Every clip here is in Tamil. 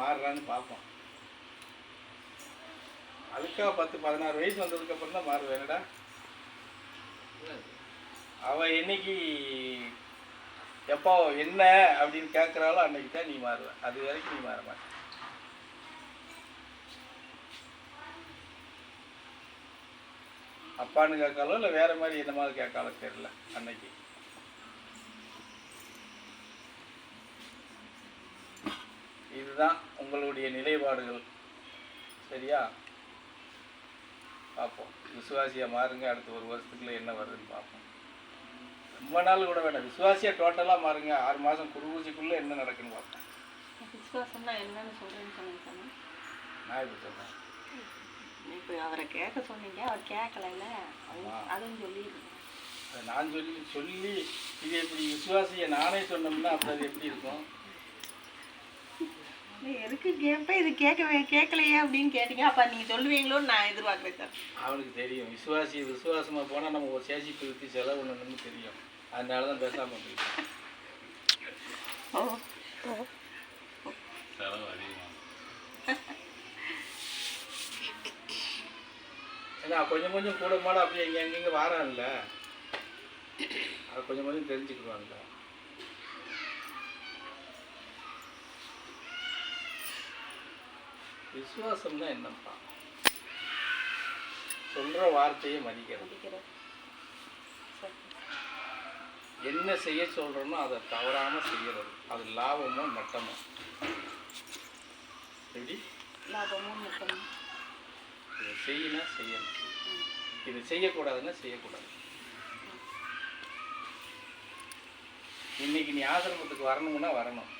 மாறுறான்னு பார்ப்போம். அழுக்கா பத்து பதினாறு வயசு வந்ததுக்கு அப்புறம் தான் மாறுவேன் என்னடா? அவ என்னைக்கு எப்போ என்ன அப்படின்னு கேட்குறாளோ அன்னைக்கு தான் நீ மாறுவ. அது வரைக்கும் நீ மாற மாட்ட. அப்பான்னு கேட்காலோ இல்லை வேற மாதிரி என்ன மாதிரி கேட்காலோ தெரியல அன்னைக்கு? இதுதான் உங்களுடைய நிலைப்பாடுகள். சரியா? பார்ப்போம். விசுவாசியாக மாறுங்க அடுத்த ஒரு வருஷத்துக்குள்ள என்ன வருதுன்னு பார்ப்போம். ரொம்ப நாள் கூட வேண்டாம் விசுவாசியாக டோட்டலாக மாறுங்க. ஆறு மாதம் குருபூசிக்குள்ளே என்ன நடக்குன்னு பார்ப்போம். விசுவாசம்னா என்னன்னு சொல்றேன்னு சொன்னீங்க நான் இப்படி சொல்கிறேன் இப்போ அவரை கேட்க சொன்னீங்க. அவர் கேட்கலைல்ல. அதுவும் சொல்லிடுங்க நான் சொல்லி சொல்லி இது எப்படி விசுவாசியை நானே சொன்னோம்னா அப்புறம் அது எப்படி இருக்கும்? எதுக்கு கேட்பேன் இது கேட்கவே கேட்கலையே அப்படின்னு கேட்டீங்க. அப்போ நீங்கள் சொல்லுவீங்களோன்னு நான் எதிர்பார்க்குறேன் சார். அவனுக்கு தெரியும். விசுவாசி விசுவாசமாக போனால் நம்ம ஒரு சேசி பிரித்து செலவு பண்ணணும்னு தெரியும். அதனால தான் பேசாமல் போயிட்டேன் ஓ. செலவு அதிகமாக ஏன்னா கொஞ்சம் கொஞ்சம் கூட மாட அப்படியே இங்கே எங்கெங்கே வாரான்ல. அது கொஞ்சம் கொஞ்சம் தெரிஞ்சுக்குவான்ல விசுவாசம்னா என்னப்பா? சொல்ற வார்த்தையை மதிக்கிறது. என்ன செய்ய சொல்றோமோ அதை தவறாம செய்யறது. அது லாபமோ நட்டமோ? எப்படி? லாபமும் நட்டமும் இதை செய்யினா செய்யணும். இது செய்யக்கூடாதுன்னா செய்யக்கூடாது. இன்னைக்கு நீ ஆசிரமத்துக்கு வரணும்னா வரணும்.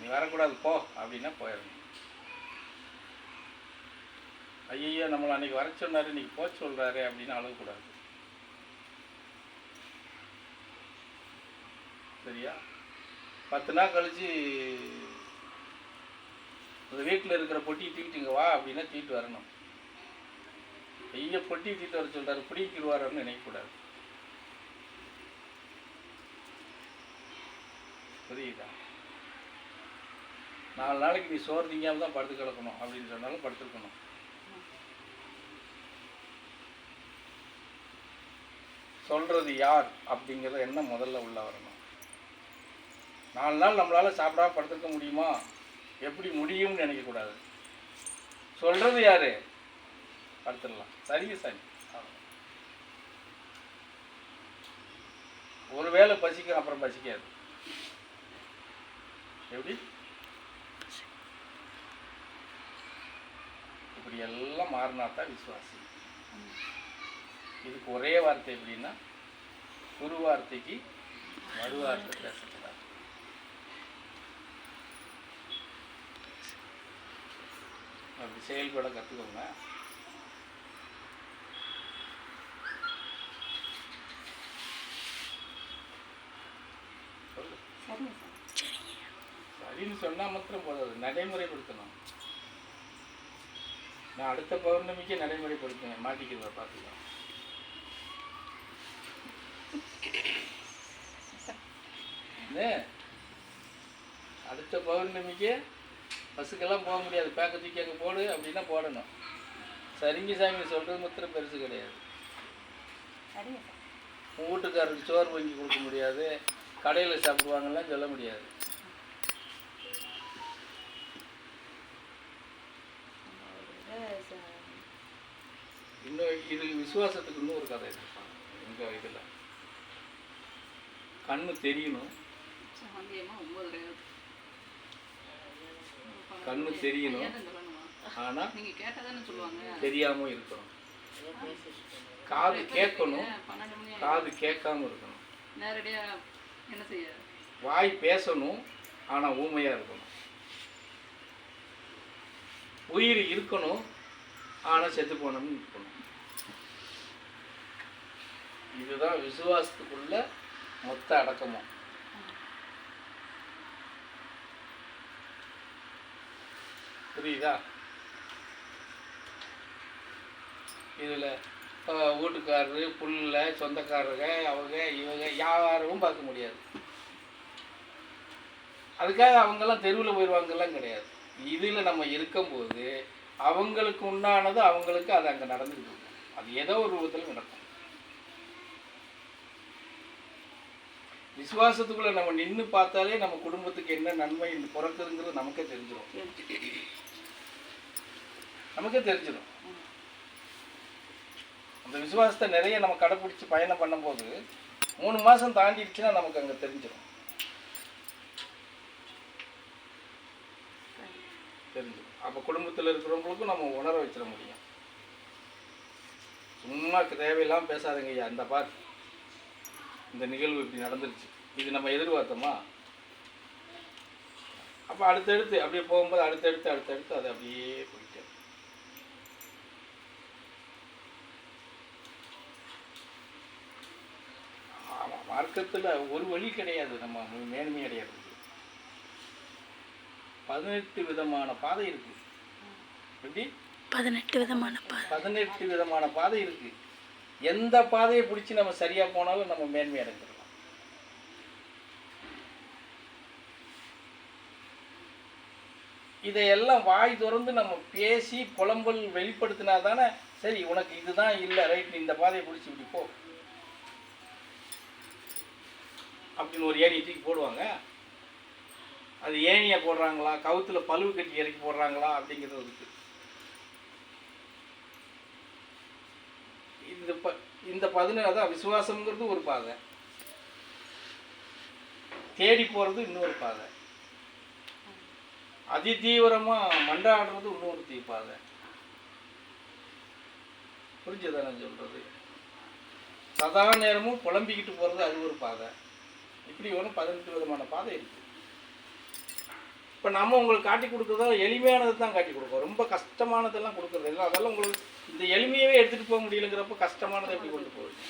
நீ வரக்கூடாது போ அப்படின்னா போயிடணும். ஐயோ நம்மளை அன்றைக்கி வர சொன்னார் இன்னைக்கு போக சொல்கிறாரு அப்படின்னு அழகக்கூடாது. சரியா? பத்து நாள் கழிச்சு இந்த வீட்டில் இருக்கிற பொட்டியை தூக்கிட்டுங்க வா அப்படின்னா தூக்கிட்டு வரணும். ஐயா பொட்டி தூக்கிட்டு வர சொல்கிறாரு பிடிக்கிடுவாருன்னு நினைக்கக்கூடாது. புரியுதா? நாலு நாளைக்கு நீ சோறு திங்காமல் தான் படுத்து கிடக்கணும் அப்படின்னு சொன்னாலும் படுத்துருக்கணும். சொல்கிறது யார் அப்படிங்கிறத என்ன முதல்ல உள்ளே வரணும். நாலு நாள் நம்மளால் சாப்பிடாம படுத்துக்க முடியுமா? எப்படி முடியும்னு நினைக்கக்கூடாது சொல்கிறது யார்? படுத்துடலாம். சரி சரி. ஒரு ஒருவேளை பசிக்கும் அப்புறம் பசிக்காது. எப்படி? இப்படி எல்லாம் மாறினா தான் விசுவாசி. இதுக்கு ஒரே வார்த்தை எப்படின்னா குரு வார்த்தைக்கு மறு வார்த்தை பேசக்கூடாது. அப்படி செயல்பட கற்றுக்கோங்க சரின்னு சொன்னால் மாத்திரம் போதாது. நடைமுறைப்படுத்தணும். நான் அடுத்த பௌர்ணமிக்கு நடைமுறைப்படுத்துவேன் மாட்டிக்கிறத பார்த்துக்கலாம் அடுத்த பௌர்ணமிக்கு பஸ்ஸுக்கெல்லாம் போக முடியாது. பேக்க தூக்கி அங்கே போடு அப்படின்னா போடணும். சரிங்க சாமி சொல்கிறது மாத்திரம் பெருசு கிடையாது. வீட்டுக்காரருக்கு சோறு வாங்கி கொடுக்க முடியாது. கடையில் சாப்பிடுவாங்கலாம் சொல்ல முடியாது இது ச- இன்னும் இது விசுவாசத்துக்கு இன்னொரு கதை இருக்கு எங்கள் இதில். கண்ணு தெரியணும். கண்ணு தெரியணும். ஆனால் நீங்க கேட்டதானே சொல்லுவாங்க. தெரியாமல் இருக்கணும். காது கேட்கணும். காது கேட்காம இருக்கணும். நேரடியா என்ன செய்ய? வாய் பேசணும் ஆனால் ஊமையாக இருக்கணும். உயிர் இருக்கணும் ஆனால் செத்து போனோம்னு இருக்கணும். இதுதான் விசுவாசத்துக்குள்ள மொத்த அடக்கமும். புரியுதா? இதில் வீட்டுக்காரரு புல்ல சொந்தக்காரங்க அவங்க இவங்க யாரும் பார்க்க முடியாது. அதுக்காக அவங்கெல்லாம் தெருவில் போயிடுவாங்கலாம் கிடையாது. இதில் நம்ம இருக்கும்போது அவங்களுக்கு உண்டானது அவங்களுக்கு அது அங்கே நடந்துட்டு அது ஏதோ ஒரு விதத்தில் நடக்கும். விசுவாசத்துக்குள்ள நம்ம நின்று பார்த்தாலே நம்ம குடும்பத்துக்கு என்ன நன்மை பிறக்குதுங்கிறது நமக்கே தெரிஞ்சிடும் நமக்கே தெரிஞ்சிடும் அந்த விசுவாசத்தை நிறைய நம்ம கடைப்பிடிச்சி பயணம் பண்ணும்போது மூணு மாதம் தாண்டிடுச்சுன்னா நமக்கு அங்கே தெரிஞ்சிடும் தெரிஞ்சிடும் அப்போ குடும்பத்தில் இருக்கிறவங்களுக்கும் நம்ம உணர வச்சிட முடியும். சும்மா தேவையில்லாமல் பேசாதீங்க ஐயா இந்த பார். இந்த நிகழ்வு இப்படி நடந்துருச்சு. இது நம்ம எதிர்பார்த்தோமா? அப்போ அடுத்தடுத்து அப்படியே போகும்போது அடுத்தடுத்து அடுத்தடுத்து அது அப்படியே போயிட்டு இருக்கு. ஆமா மார்க்கத்தில் ஒரு வழி கிடையாது. நம்ம மேன்மை அடையிறதுக்கு. பதினெட்டு விதமான பாதை இருக்கு. எப்படி? பதினெட்டு விதமான பாதை. பதினெட்டு விதமான பாதை இருக்கு. எந்த பாதையை பிடிச்சி நம்ம சரியாக போனாலும் நம்ம மேன்மை அடைஞ்சிடலாம் இதையெல்லாம் வாய் திறந்து நம்ம பேசி புலம்பல் வெளிப்படுத்தினா தானே சரி உனக்கு இதுதான் இல்லை ரைட் நீ இந்த பாதையை பிடிச்சி இப்படி போ. அப்படின்னு ஒரு ஏணி தூக்கி போடுவாங்க. அது ஏணியை போடுறாங்களா கவுத்தில் பழுவு கட்டி இறக்கி போடுறாங்களா அப்படிங்கிறது இருக்குது இந்த ப இந்த பதினேழு அதான் விசுவாசம்ங்கிறது ஒரு பாதை. தேடி போகிறது இன்னொரு பாதை. அதி தீவிரமாக மண்டாடுறது இன்னொரு தீ பாதை. புரிஞ்சதா நான் சொல்கிறது சதா நேரமும் புலம்பிக்கிட்டு போகிறது அது ஒரு பாதை. இப்படி ஒன்று பதினெட்டு விதமான பாதை இருக்குது இப்போ நம்ம உங்களுக்கு காட்டி கொடுக்குறதோ எளிமையானது தான் காட்டி கொடுப்போம். ரொம்ப கஷ்டமானதெல்லாம் கொடுக்குறது இல்லை. அதெல்லாம் உங்களுக்கு இந்த எளிமையவே எடுத்துகிட்டு போக முடியலங்கிறப்ப கஷ்டமானதை எப்படி கொண்டு போவீங்க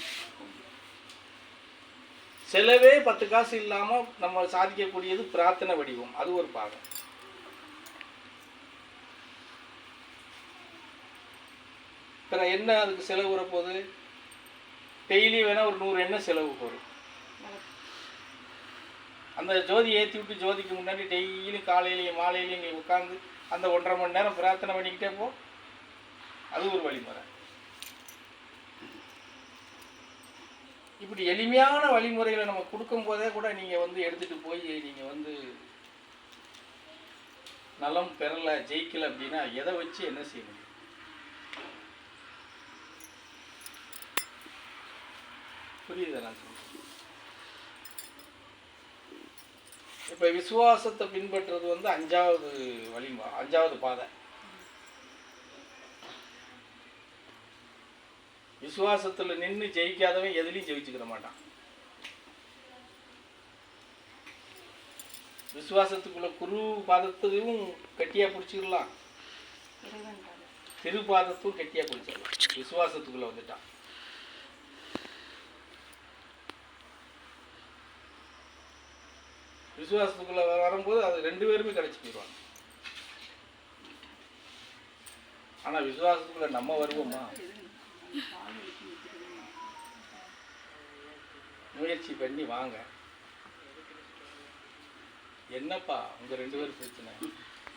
செலவே பத்து காசு இல்லாமல் நம்ம சாதிக்கக்கூடியது பிரார்த்தனை வடிவம். அது ஒரு பாகம். இப்போ என்ன அதுக்கு செலவு வரப்போகுது? டெய்லி வேணால் ஒரு நூறு எண்ணெய் செலவு வரும் அந்த ஜோதி ஏற்றி விட்டு ஜோதிக்கு முன்னாடி டெய்லியும் காலையிலையும் மாலையிலையும் நீ உட்காந்து அந்த ஒன்றரை மணி நேரம் பிரார்த்தனை பண்ணிக்கிட்டே போ. அது ஒரு வழிமுறை. இப்படி எளிமையான வழிமுறைகளை நம்ம கொடுக்கும் போதே கூட நீங்கள் வந்து எடுத்துகிட்டு போய் நீங்கள் வந்து நலம் பெறலை ஜெயிக்கலை அப்படின்னா எதை வச்சு என்ன செய்யணும்? புரியுது புரியுதா நான் சொல்கிறேன் இப்போ விசுவாசத்தை பின்பற்றுறது வந்து அஞ்சாவது வழி அஞ்சாவது பாதை. விசுவாசத்துல நின்று ஜெயிக்காதவன் எதுலையும் ஜெயிச்சுக்கிற மாட்டான். விசுவாசத்துக்குள்ள குரு பாதத்தையும் கட்டியா பிடிச்சிக்கலாம். இறைவன் பாதை. திருப்பாதத்தும் கட்டியா பிடிச்சிடலாம். விசுவாசத்துக்குள்ள வந்துட்டான். விசுவாசத்துக்குள்ளே வரும்போது அது ரெண்டு பேருமே கிடைச்சி போயிடுவாங்க. ஆனால் விசுவாசத்துக்குள்ளே நம்ம வருவோமா? முயற்சி பண்ணி வாங்க. என்னப்பா உங்கள் ரெண்டு பேரும் பிரச்சனை?